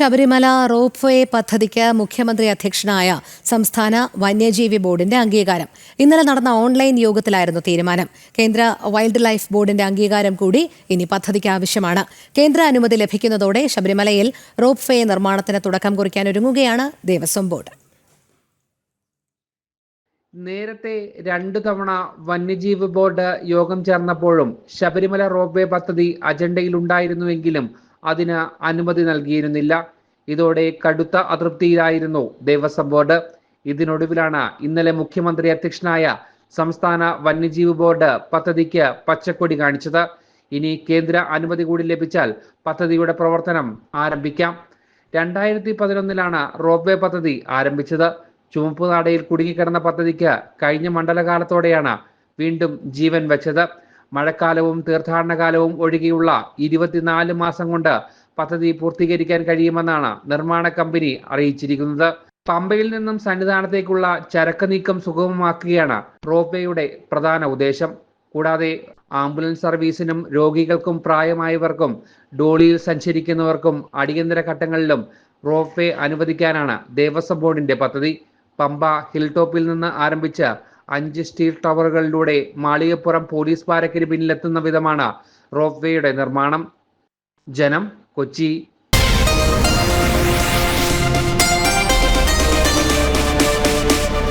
Sabarimala rope way പദ്ധതിക്ക് മുഖ്യമന്ത്രി അധ്യക്ഷനായ സംസ്ഥാന വന്യജീവി ബോർഡിന്റെ അംഗീകാരം. ഇന്നലെ നടന്ന ഓൺലൈൻ യോഗത്തിലായിരുന്നു തീരുമാനം. കേന്ദ്ര വൈൽഡ് ലൈഫ് ബോർഡിന്റെ അംഗീകാരം കൂടി ഇനി പദ്ധതിക്ക് ആവശ്യമാണ്. കേന്ദ്ര അനുമതി ലഭിക്കുന്നതോടെ ശബരിമലയിൽ റോപ്പ് വേ നിർമ്മാണത്തിന് തുടക്കം കുറിക്കാൻ ഒരുങ്ങുകയാണ് ദേവസ്വം ബോർഡ്. നേരത്തെ രണ്ടു തവണ വന്യജീവി ബോർഡ് യോഗം ചേർന്നപ്പോഴും ശബരിമല റോപ്വേ പദ്ധതി അജണ്ടയിലുണ്ടായിരുന്നുവെങ്കിലും അതിന് അനുമതി നൽകിയിരുന്നില്ല. ഇതോടെ കടുത്ത അതൃപ്തിയിലായിരുന്നു ദേവസ്വം ബോർഡ്. ഇതിനൊടുവിലാണ് ഇന്നലെ മുഖ്യമന്ത്രി അധ്യക്ഷനായ സംസ്ഥാന വന്യജീവി ബോർഡ് പദ്ധതിക്ക് പച്ചക്കൊടി കാണിച്ചത്. ഇനി കേന്ദ്ര അനുമതി കൂടി ലഭിച്ചാൽ പദ്ധതിയുടെ പ്രവർത്തനം ആരംഭിക്കാം. രണ്ടായിരത്തി പതിനൊന്നിലാണ് റോപ്വേ പദ്ധതി ആരംഭിച്ചത്. ചുവപ്പുനാടയിൽ കുടുങ്ങിക്കിടന്ന പദ്ധതിക്ക് കഴിഞ്ഞ മണ്ഡലകാലത്തോടെയാണ് വീണ്ടും ജീവൻ വെച്ചത്. മഴക്കാലവും തീർത്ഥാടന കാലവും ഒഴികെയുള്ള ഇരുപത്തിനാല് മാസം കൊണ്ട് പദ്ധതി പൂർത്തീകരിക്കാൻ കഴിയുമെന്നാണ് നിർമ്മാണ കമ്പനി അറിയിച്ചിരിക്കുന്നത്. പമ്പയിൽ നിന്നും സന്നിധാനത്തേക്കുള്ള ചരക്ക് നീക്കം സുഗമമാക്കുകയാണ് റോപ്വേയുടെ പ്രധാന ഉദ്ദേശം. കൂടാതെ ആംബുലൻസ് സർവീസിനും രോഗികൾക്കും പ്രായമായവർക്കും ഡോളിയിൽ സഞ്ചരിക്കുന്നവർക്കും അടിയന്തര ഘട്ടങ്ങളിലും റോപ്വേ അനുവദിക്കാനാണ് ദേവസ്വം ബോർഡിന്റെ പദ്ധതി. പമ്പ ഹിൽ ടോപ്പിൽ നിന്ന് ആരംഭിച്ച് അഞ്ച് സ്റ്റീൽ ടവറുകളിലൂടെ മാളികപ്പുറം പോലീസ് പാരക്കിന് പിന്നിലെത്തുന്ന വിധമാണ് റോപ്പ് വേയുടെ നിർമ്മാണം. ജനം കൊച്ചി